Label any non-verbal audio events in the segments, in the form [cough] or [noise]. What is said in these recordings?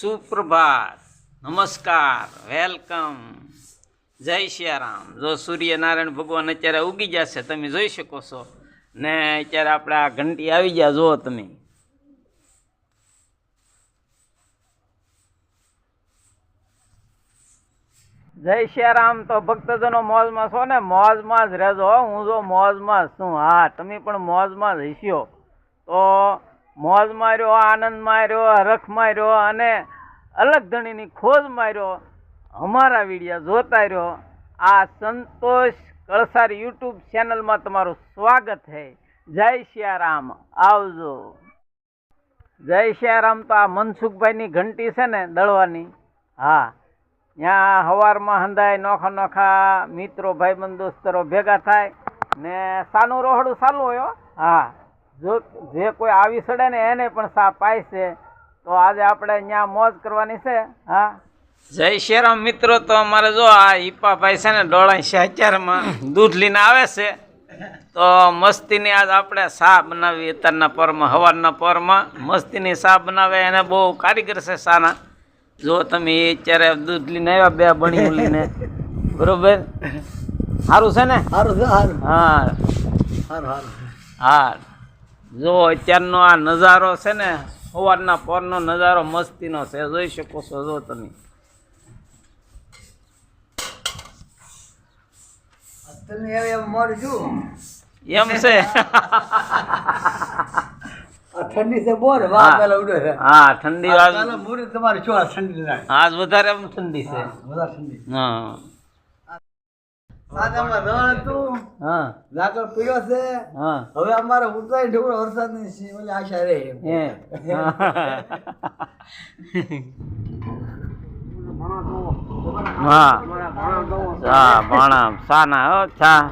સુપ્રભાત. નમસ્કાર. વેલકમ. જય સિયારામ જો સૂર્યનારાયણ ભગવાન અત્યારે ઉગી જશે, તમે જોઈ શકો છો. ને અત્યારે આપણે આ ઘંટી આવી ગયા, જુઓ તમે. જય સિયારામ તો ભક્તજનો મોજમાં છો ને? મોજમાં જ રહેજો હો. જો મોજમાં છું. હા, તમે પણ મોજમાં જ હસ્યો તો મોજ માર્યો આનંદ માર્યો રખ માર્યો અને અલગ ધણીની ખોજ માર્યો, અમારા વિડીયા જોતા રહ્યો. આ સંતોષ કળસારી યુટ્યુબ ચેનલમાં તમારું સ્વાગત છે જય સિયારામ આવજો. જય સિયારામ તો આ મનસુખભાઈની ઘંટી છે ને દળવાની. હા. ત્યાં હવારમાં હંધાય નોખા નોખા મિત્રો, ભાઈબંધ, દોસ્તરો ભેગા થાય ને સાનું રોહડું ચાલુ હોય હા. જો, જે કોઈ આવી સડે ને એને પણ સા પાય છે તો આજે આપણે ત્યાં મોજ કરવાની છે હા? જય શ્રીરામ મિત્રો તો અમારે જો આ ઈપાભાઈ છે ને ડોળા અત્યારમાં દૂધ લઈને આવે છે. તો મસ્તીની આજ આપણે શા બનાવી અત્યારના પરમાં હવારના પરમાં. મસ્તીની શા બનાવે એને બહુ કારીગર છે શાના જો તમે એ અત્યારે દૂધ લઈને આવ્યા બે બણી લઈને. બરોબર? સારું છે ને? સારું છે હારું. હા. સારું હારું. હા. જો અત્યારનો આ નજારો છે ને સવારના પરનો નજારો મસ્તીનો છે જોઈ શકો છો જો તમે. તમે હવે એમ એમ છે. ઠંડી છે બોર વાહ. પેલા ઉડે છે. હા ઠંડી આજ તમારી શું ઠંડી આજ વધારે ઠંડી છે વધારે ઠંડી હા સાદામાં રણ હતું હા ઝાકળ પીળો છે હા હવે અમારે ઉતારી ઢોકળો વરસાદની છે ઓલી આશા રહે હે હા. હા ભણા સાના હો છા.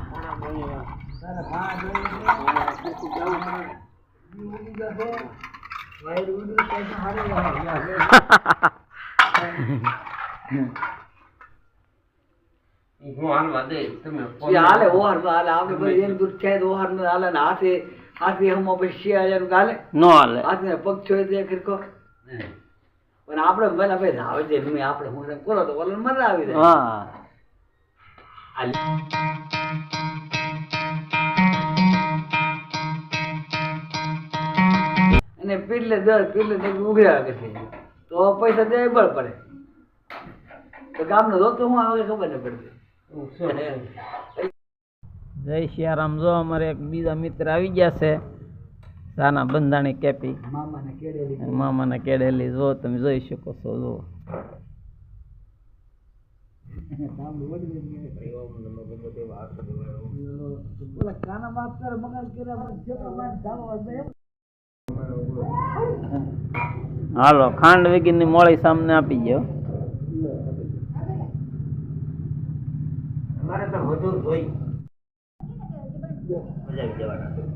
[laughs] હાલે ઓહર હાલે આપણે એમ દૂધ છે તો ઓહર હાલે ને હાથે હાથે હમ પછી શિયાળા હાલે. નો હાલે. હાથે પગ છોડી દે ખીરકો પણ આપણે પેલા ભાઈ આવે છે તમે આપણે હું કરો તો ઓલો મજા આવી જાય. હા. અને પીટલે દર પીટલે તે ઉઘરા કે છે. તો પૈસા દે બળ પડે. તો ગામનો જોતો હું આવે ખબર ન પડતી. જય સિયારામ. જો અમારે એક બીજા મિત્ર આવી ગયા છે સાના બંધાણી કેપી. મામાને કેડેલી જો તમે જોઈ શકો છો જો. ઓલા કાના માસ્તર મોળી સામને આપી જેટલો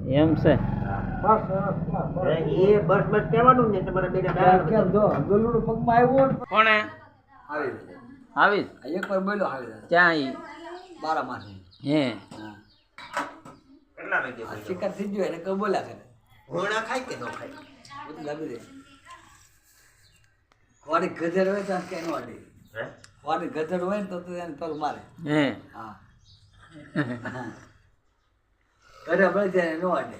એમ. કેમ જો ગલુડું પગમાં આવ્યો કોણે? આવી આવી. એક વાર બોલ્યો આવી. ક્યાં બારા માસી હે. આ શિકાર થઈ ગયો એને કઈ બોલ્યા કરે. બધું લાગી દે વાડી હોય તો કે નો અડે વાડી ગધડ હોય ને તો તો એને પેલું મારે. હા. ઘરે પડે ત્યારે નો અડે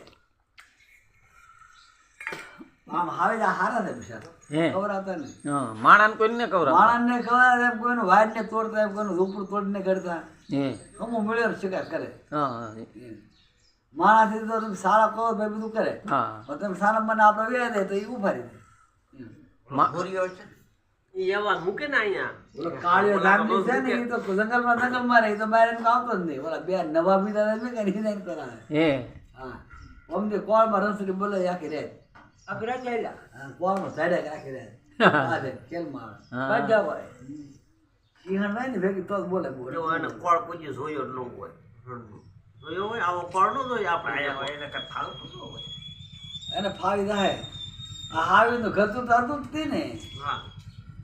આમ હાવે જ હારા છે બિચારો. હે. ખવડાવતા નહીં. હા માણાને કોઈ ને કવરા એમ ખવડાવે એમ કોઈનું વાડને તોડતા એમ કોઈનું ઝૂંપડું તોડીને કરતા. હે. અમુક મળ્યો શિકાર કરે. હા હા તો તમે સારા કહો ભાઈ બધું કરે. તમે સારા મને આપણે વ્યાય દે તો એ ઉભારી દે મા- ઓલો કાળિયો ગામડી છે ને એ તો જંગલમાં જંગલમાં રહે એ તો બહાર એનું આવતો જ નહીં. ઓલા બે નવા બીજા રહે ને એને એને કરાવે. હે. હા. તે કોળમાં રસડી બોલે આખી રહે આખી રાત હા કોળમાં સાડે આખી રહે હા. કેલમાં હા. આવે કાઢ હોય. સિંહણ હોય ને ભેગી તો બોલે બોલે એને ફાવી જાય આ હાવી તો ઘરતું તો હતું જ તે ને.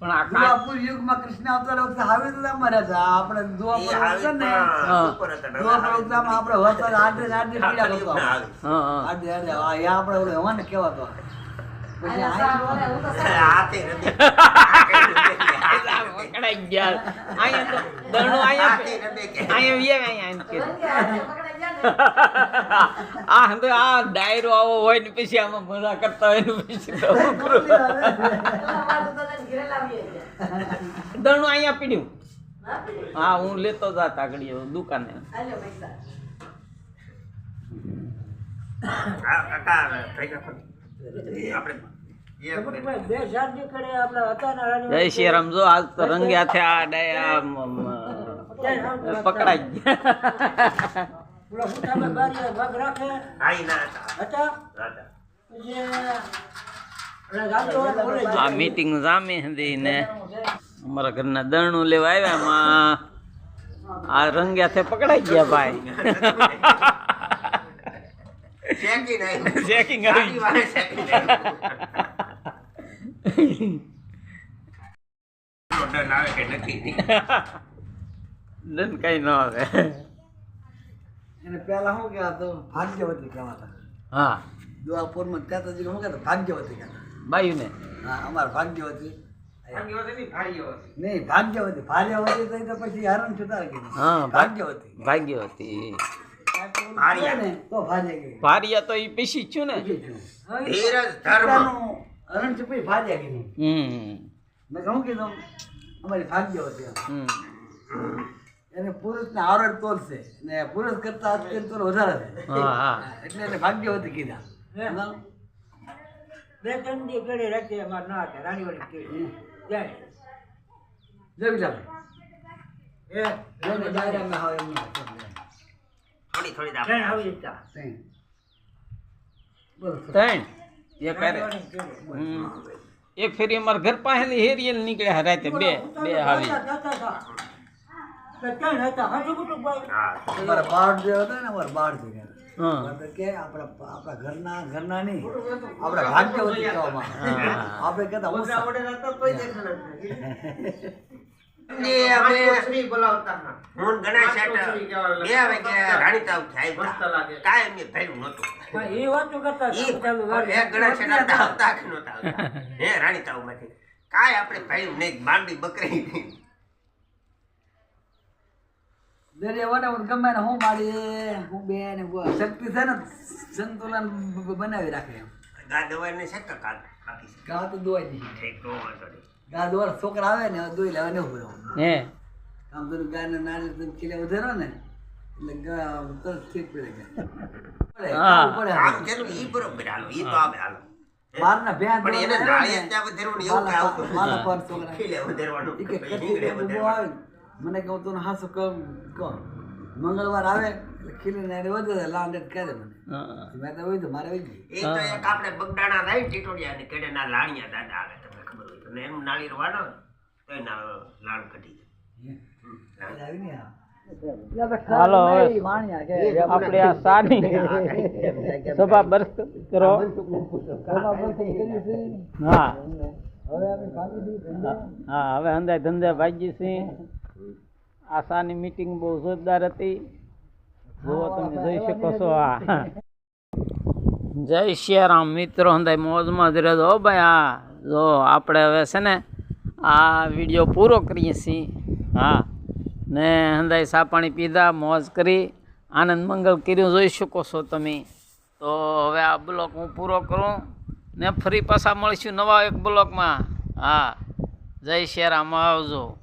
પણ આ કા- દ્વાપુર યુગમાં કૃષ્ણ અવતાર વખતે આવી તો અમારે હતા. આપણે દ્વાપર વખતે ને. હા. દ્વાપર વખતે આપણે વરસાદ આડે આડે પીડા કરતો. આડે આડે. આ આપણે ઓલો હવાને કહેવાતો. પછી આ [laughs] પકડાઈ ગયા અહીંયા તો દરણું અહીંયા અહીંયા વ્યા અહીંયા એમ કે આ તો આ ડાયરો આવો હોય ને પછી આમાં મજા કરતા હોય ને પછી તો દરણું અહીંયા પીડ્યું હા હું લેતો જા તાગડી દુકાને આપણે જય શ્રી રામ જો આજ તો રંગે હાથે આ ડાય મ- મ- પકડાઈ ગયા. આ મીટિંગ જામી હતી ને અમારા ઘરના દરણું લેવા આવ્યા એમાં આ રંગે હાથે પકડાઈ ગયા ભાઈ. ચેકિંગ આવી. દંડ કઈ ન આવે. એને પહેલા શું કહેવાતું ભાગ્યવતી કહેવાતા. હા. શું કહેતા? ભાગ્યવતી કહેતા. બાયુને? હા અમારે ભાગ્યવતી. નહીં ભાગ્યવતી. ભાર્યવતી થઈ તો પછી હરણ છુટા કીધું હા ભાગ્યવતી. ભાગ્યવતી. ને તો ભાર્ય ભારિયા તો એ પીસી છું ને. પિતાનું હરણ ચૂપી ફાજ્યા કીધું. મેં કહું કીધું અમારી ફાજ્યો હતી એને પુરુષને આવરણ તોલશે ને પુરુષ કરતા અત્યંત તોલ વધારે છે. હા હા. એટલે એને ભાગ્યવતી કીધા? બે ત્રણ દી ઘરે રાખી અમારે ના હતા રાણીવાડી જાય. જોઈ લો એ જોઈને ડાયરામાં હોય એમ ના. ત્રણ આવી જતા ત્રણ. બોલો. ત્રણ. કેળી હમ. એક ફેરી અમારા ઘર પાસેની હેરિયલ નીકળ્યા રાતે બે બે આવી હતા ઘરના ભાઈ અમારા બાળ જે ને. શ્રી બોલાવતા હા [laughs] ગમે ને મારી હું બે ને શક્તિ છે ને સંતુલન બનાવી રાખે એમ. ગા તો દોવાય નહીં. ગા છોકરા આવે ને દોઈ લેવા ને હે? આમ તો ગાને નાની તમે ખીલે વધારો ને એટલે ગા ઠીક પડે ગયા. હા. આવે ને, ત્યાં એવું આવું પર છોકરા. ખીલે. કે મને કહું તું હાસુ કમ કહો. મંગળવાર આવે ખીલીને એને વધે લાંડેટ કહે મને. મેં તો હોય તો મારે હોય એ તો એક આપણે બગડાણા થાય ને ટીટોડિયા ને કેડેના લાણિયા દાદા આવે તમને એમ હોય તો ને એનું નાળિયેર વાળો તો એના લાળ કઢી જાય. આવી ને આ. હાલો આપણે આ સાની સભા બરસ કરો. હા. હવે અમે ભાગી દીધી હા હવે અંદાજ ધંધે ભાગી છીએ. આ સાની મીટિંગ બહુ જોરદાર હતી. જુઓ તમે જોઈ શકો છો આ [laughs] જય શ્રીરામ મિત્રો અંદાજ મોજમાં જ રહેજો ભાઈ હા. જો આપણે હવે છે ને આ વીડિયો પૂરો કરીએ છીએ. હા. ને હંદાય સા પાણી પીધા, મોજ કરી, આનંદ મંગલ કર્યું, જોઈ શકો છો તમે. તો હવે આ બ્લોક હું પૂરો કરું ને ફરી પાછા મળીશું નવા એક બ્લોકમાં. હા. જય શ્રી રામ, આવજો.